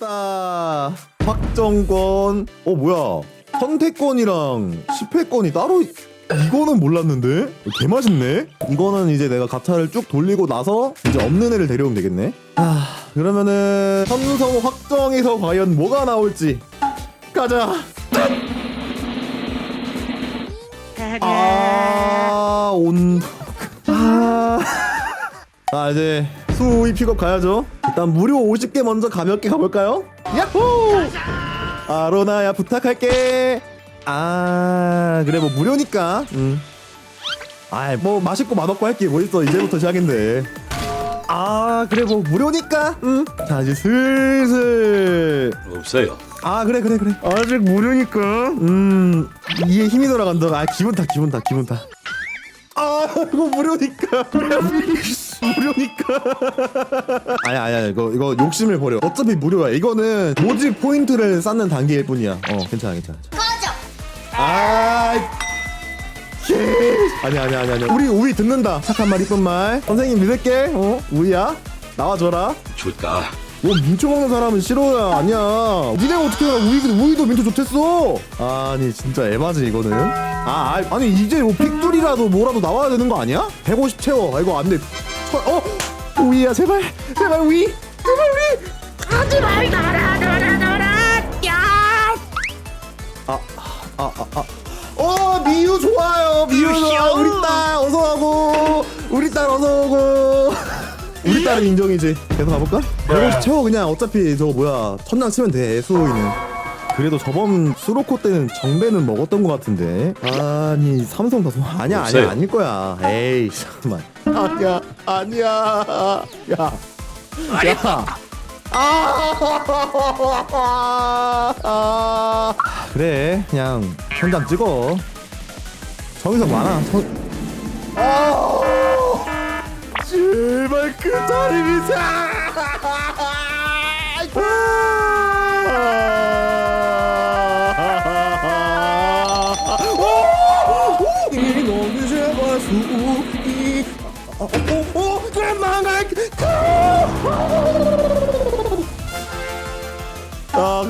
됐다. 확정권. 어 뭐야? 선택권이랑 10회권이 따로 있- 이거는 몰랐는데 개 맛있네. 이거는 이제 내가 가차를 쭉 돌리고 나서 이제 없는 애를 데려오면 되겠네. 아 그러면은 삼성 확정에서 과연 뭐가 나올지 가자. 아, 온. 아. 자, 이제 수위 픽업 가야죠. 일단 무료 50개 먼저 가볍게 가볼까요? 야호! 아로나야 부탁할게. 아, 그래 뭐 무료니까. 음. 아이, 뭐 맛있고 맛없고 할게 뭐 있어. 이제부터 시작인데. 아, 그래 뭐 무료니까. 음. 자, 이제 슬슬 없어요. 아 그래 그래 그래 아직 무료니까 음 이에 힘이 돌아간다 아 기분 타 기분 타 기분 타아 이거 무료니까 무료니까. 아야 아야 이거 이거 욕심을 버려. 어차피 무료야. 이거는 모집 포인트를 쌓는 단계일 뿐이야. 어 괜찮아 괜찮아. 꺼져. 아 예. 아니야 아니야 아니야 아니야 우리 우리 듣는다. 착한 말 이쁜 말. 선생님 믿을게. 어? 우리야? 나와줘라. 좋다. 뭐 민초 먹는 사람은 싫어야. 아니야. 니네가 어떻게 알아? 우리, 우리도 민초 좋댔어. 아니 진짜 에바지 이거는. 아 아, 아니 이제 뭐 픽둘이라도 뭐라도 나와야 되는 거 아니야? 150 채워. 아, 이거 안돼 어? 우이야 제발. 제발 우이 제발 우이 하지 말 나라 나라 나라. 야. 아, 어 미유 좋아요. 미유 좋아 우리 딸 어서 오고. 우리 딸 어서 오고. 우리 딸은 인정이지. 계속 가볼까? 150 채워 그냥. 어차피 저거 뭐야. 천장 치면 돼 수호이는. 그래도 저번 수로코 때는 정배는 먹었던 것 같은데. 아니 삼성 다 소... 아니야 아니야. 아닐 거야. 에이 잠깐만 아니야 아니야. 야 야. 아, 아, 그래 그냥 천장 찍어. 정의석 많아. 정... 아, 제발 그 자리이자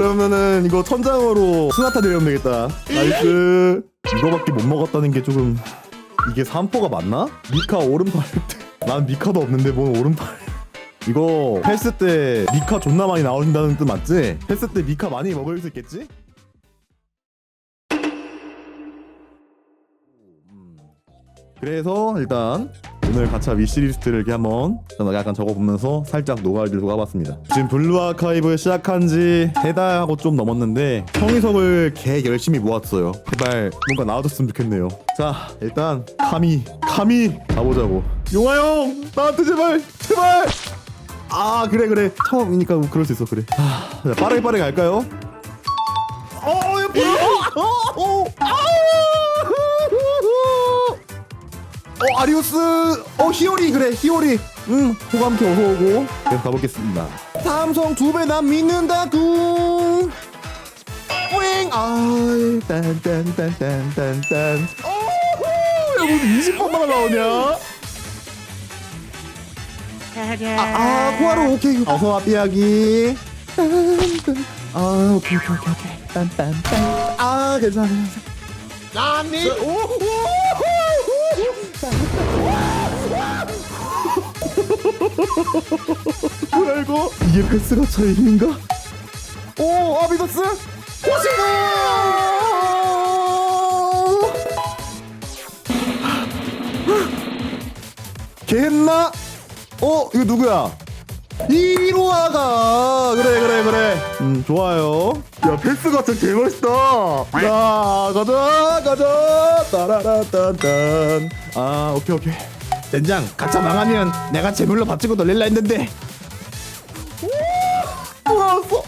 그러면은 이거 천장으로 수나타 내려면 되겠다 나이스 이거밖에 못 먹었다는 게 조금 이게 3포가 맞나? 미카 오른팔 난 미카도 없는데 뭔 오른팔 이거 헬스 때 미카 존나 많이 나온다는 뜻 맞지? 헬스 때 미카 많이 먹을 수 있겠지? 그래서 일단 오늘 가차 위시리스트를 이렇게 한번 약간 적어보면서 살짝 노가리를 녹아봤습니다. 지금 블루 아카이브 시작한 지 세 달하고 좀 넘었는데 성의석을 개 열심히 모았어요. 제발 뭔가 나와줬으면 좋겠네요. 자 일단 카미 카미 가보자고. 용화 형 나한테 제발 제발. 아 그래 그래 처음이니까 뭐 그럴 수 있어 그래. 아, 자, 빠르게 빠르게 갈까요? 어, 뭐야? 어, 어, 아우! 어 아리우스 어 히오리 그래 히오리. 음 호감캐 어서오고 계속 가보겠습니다. 삼성 두 배 난 믿는다 구 뿌잉! 아이 딴딴딴딴딴딴. 오호 야 무슨 20번만 나오냐? 아, 아 코하루 오케이. 어서 와 삐약이. 아 오케이 오케이 오케이 오케이. 딴딴딴. 아 괜찮아 괜찮아. 나니 오호 이거? 이게 패스가 차의 힘인가? 오 아비더스 호시노 개했나? 어 이거 누구야? 이로아가 그래 그래 그래 음 좋아요. 야 패스 같은 개 멋있다. 자 가자 가자 따라라딴딴. 아 오케이 오케이. 젠장 가차 망하면 내가 제물로 바치고 놀릴라 했는데. 오, 나왔어?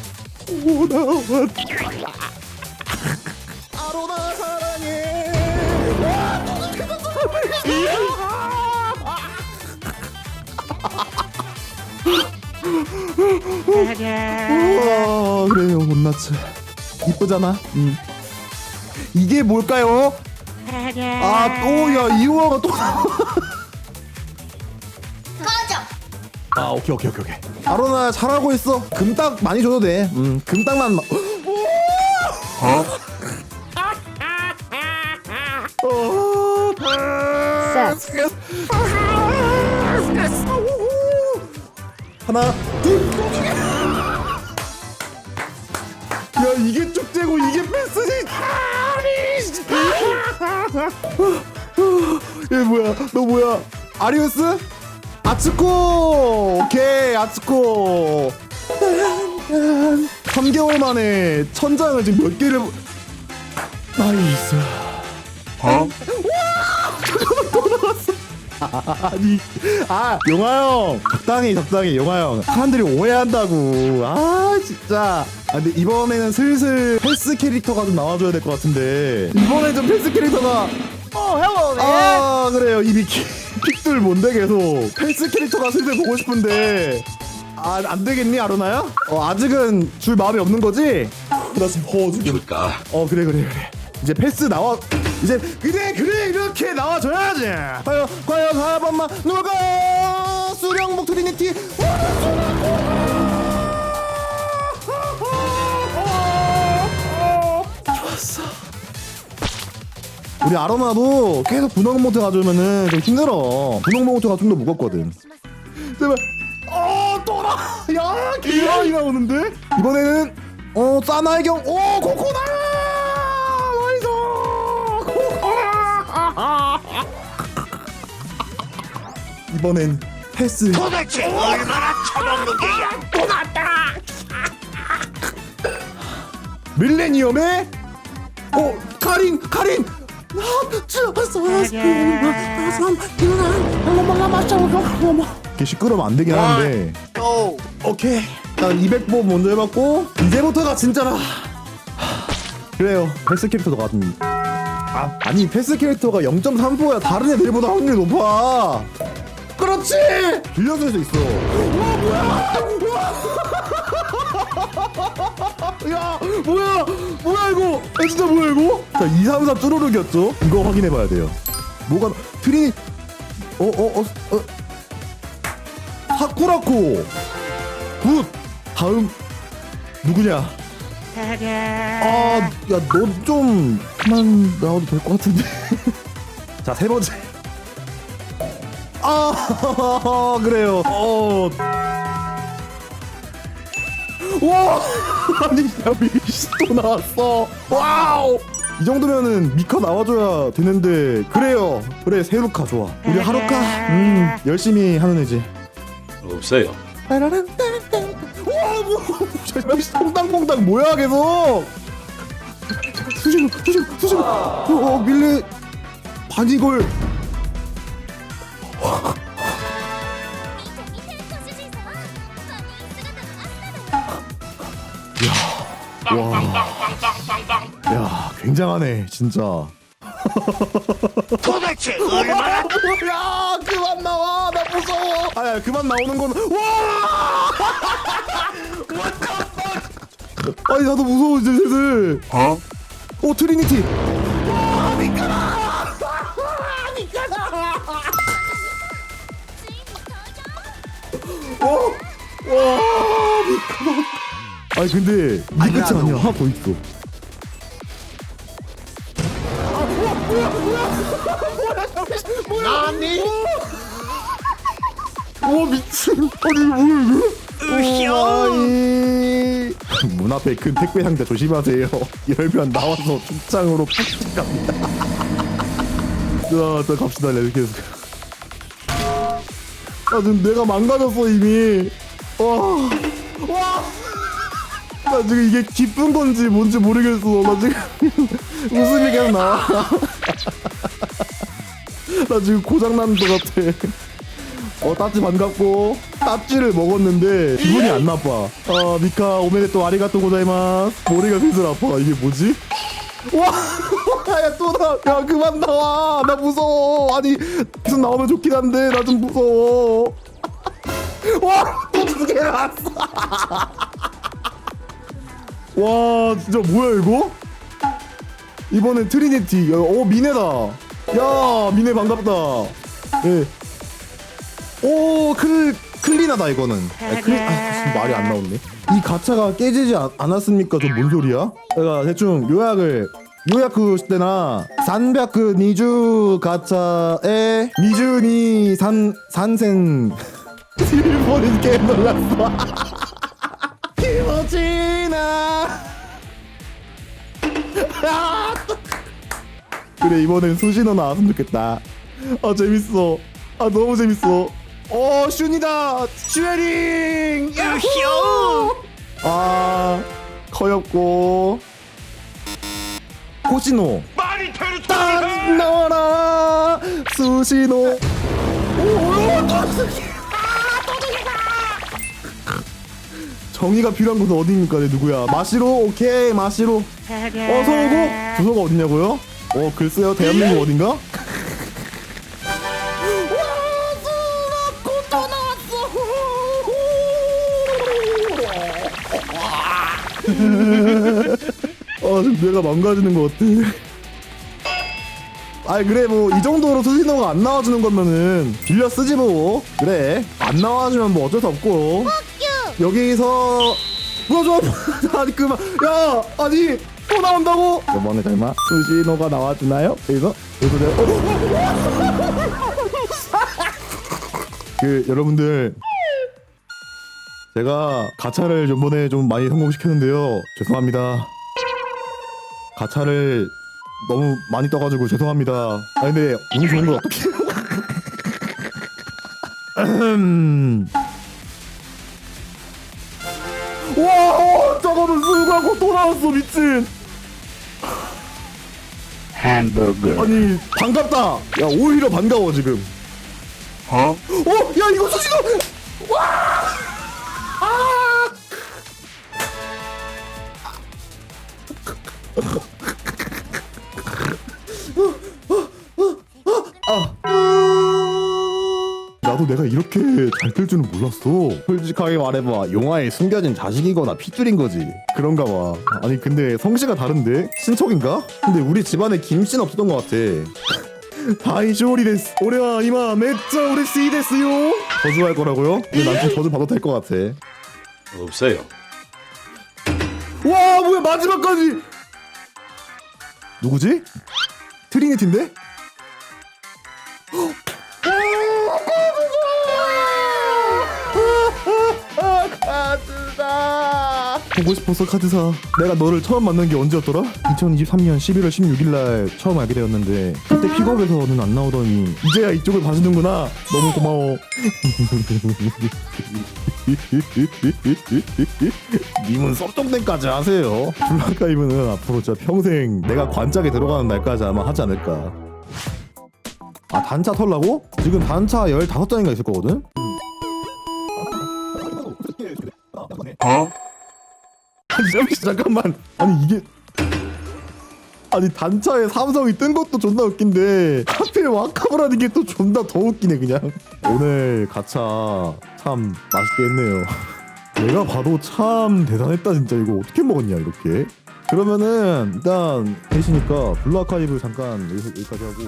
오 나왔어. 아로나 사랑해. 우와 그래요 못났지 이쁘잖아? 음. 이게 뭘까요? 아또야 이호아가 또 나와. 꺼져. 아 오케이 오케이 오케이 오케이. 아로나 잘하고 있어. 금딱 많이 줘도 돼 음 금딱만 마... 어... Set. 하나 둘 야, 이게 쪽제고 이게 패스지. 얘 뭐야? 너 뭐야? 아리우스? 아츠코. 오케이, 아츠코. 3개월 만에 천장을 지금 몇 개를 나이스. 아니 아 용화 형. 적당히 적당히. 용화 형. 사람들이 오해한다고. 아 진짜. 아 근데 이번에는 슬슬 헬스 캐릭터가 좀 나와줘야 될 것 같은데. 이번에 좀 헬스 캐릭터가 어, 헬로 아 그래요. 이 픽, 픽들 뭔데 계속? 헬스 캐릭터가 슬슬 보고 싶은데. 아 안 되겠니 아로나야? 어 아직은 줄 마음이 없는 거지? 나 지금 허 지금. 줄까? 어 그래 그래 그래. 이제 패스 나와 이제 그래 그래 이렇게 나와줘야지. 과연 과연 한 번만 누가 수령복 트리니티 좋았어. 우리 아로나도 계속 분홍 모트 가져오면은 좀 힘들어. 분홍 모트가 좀 더 무겁거든. 제발. 어 또라. 야 기왕이 나오는데? 이번에는 어 싸날경. 오 코코나 이번엔 패스. 도대체 얼마나 처먹는 게야? 밀레니엄의 어 카린 카린! 이게 시끄러우면 안 되긴 하는데. 고! 오케이. 일단 200보 먼저 해봤고 이제부터가 진짜라. 하, 그래요. 패스 캐릭터도 같은 아, 아니 패스 캐릭터가 0.3%야. 다른 애들보다 확률이 높아. 그렇지! 빌려줄 수 있어. 와 뭐야 야 뭐야? 뭐야 이거? 아, 진짜 뭐야 이거? 자 2, 3, 4 쭈루룩이었죠? 이거 확인해봐야 돼요. 뭐가 트리 어어 어 어, 어, 어. 사쿠라코 굿! 다음 누구냐 아 야 너 좀 그만 나와도 될 것 같은데. 자 세 번째. 아 그래요. 어. 와 아니 야 미시 또 나왔어. 와우. 이 정도면은 미카 나와줘야 되는데 그래요. 그래 세루카 좋아. 우리 하루카? 음 열심히 하는 애지. 없어요. 따라란 뭐, 잠시만, 퐁당퐁당 뭐야 계속? 수심, 수심, 수심. 어, 어 밀레 반이걸. 와, 야, 굉장하네, 진짜. 도대체 얼마나 야, 그만 나와, 나 무서워. 아야, 그만 나오는 건 와. 아니 나도 무서워 이제 슬슬. 어? 오 트리니티. 와 미카라. 와 미카라. 아니 근데 이게 끝이 아니야 하나 더 있어. 나니? 와 미친. 아니 뭐야 이거? 앞에 큰 택배 상자 조심하세요. 열면 나와서 축장으로 팍 갑니다. 자, 자 갑시다 레드캐스. 아 지금 내가 망가졌어 이미. 와, 와. 나 지금 이게 기쁜 건지 뭔지 모르겠어. 나 지금 웃음이 계속 나와. 나 지금 고장 나는 것 같아. 어 따찌 반갑고 따찌를 먹었는데 기분이 안 나빠. 아 미카 오메데또 아리가또 고자이마스. 머리가 슬슬 아파. 이게 뭐지? 와 야 또 나 야 그만 나와. 나 무서워. 아니 계속 나오면 좋긴 한데 나 좀 무서워. 와 또두개 나왔어? 와 진짜 뭐야 이거? 이번엔 트리니티. 어 미네다. 야 미네 반갑다. 예. 오, 그 클린하다 이거는. 아, 클린 아, 말이 안 나오네. 이 가차가 깨지지 않, 않았습니까? 저 뭔 소리야? 제가 대충 요약을 요약 그 때나 산벽 그 니주 가차에 미주니 산 산생 일본인 게 놀랐어. 기모지나. 그래 이번엔 수신호 나왔으면 좋겠다. 아 재밌어. 아 너무 재밌어 어 슌이다. 슈에링. 야호 아 호시노. 말이 되는 딱 나와라. 수시노 정의가 필요한 곳은 어디입니까? 네 누구야? 마시로? 오케이 마시로. 어 서 오고. 주소가 어디냐고요? 어 글쎄요. 대한민국 어딘가? 아 지금 내가 망가지는 것 같아. 아이 그래 뭐 이 정도로 수신호가 안 나와주는 거면은 빌려 쓰지 뭐. 그래. 안 나와주면 뭐 어쩔 수 없고. 여기서 뭐야 저 아니 그만. 야 아니 또 나온다고? 이번에 설마 수신호가 나와주나요? 여기서 여기서 내가 어? 그 여러분들 제가 가차를 전번에 좀 많이 성공시켰는데요. 죄송합니다. 가차를 너무 많이 떠가지고 죄송합니다. 아 근데 운이 좋은 걸 어떻게 와 어, 저거는 수고하고 또 나왔어 미친. 햄버거. 아니 반갑다. 야 오히려 반가워 지금. 어? 어? 야 이거 수신호 와! 나도 내가 이렇게 잘 뜰 줄은 몰랐어. 솔직하게 말해봐. 용화에 숨겨진 자식이거나 핏줄인 거지. 그런가 봐. 아니 근데 성씨가 다른데? 친척인가? 근데 우리 집안에 김씨는 없었던 것 같아. 다이쇼리 데스. 올해와 이마 매짜 오레시 데스요. 저주할 거라고요? 근데 난 좀 저주 받아도 될 것 같아. 없어요 와 뭐야 마지막까지. 누구지? 트리니티인데? 카 보고 싶어서 카드사 내가 너를 처음 만난 게 언제였더라? 2023년 11월 16일 날 처음 알게 되었는데 그때 픽업에서는 안 나오더니 이제야 이쪽을 봐주는구나 너무 고마워 님은 섭정대까지 하세요 블라카이브는 앞으로 진짜 평생 내가 관짝에 들어가는 날까지 아마 하지 않을까 아 단차 털라고? 지금 단차 15장인가 있을 거거든? 어? 잠시 잠깐만. 아니 이게. 아니 단차에 삼성이 뜬 것도 존나 웃긴데 하필 와카을 하는 게 또 존나 더 웃기네 그냥. 오늘 가차 참 맛있게 했네요. 내가 봐도 참 대단했다 진짜. 이거 어떻게 먹었냐 이렇게. 그러면은 일단 계시니까 블루 아카이브 잠깐 여기서 여기까지 하고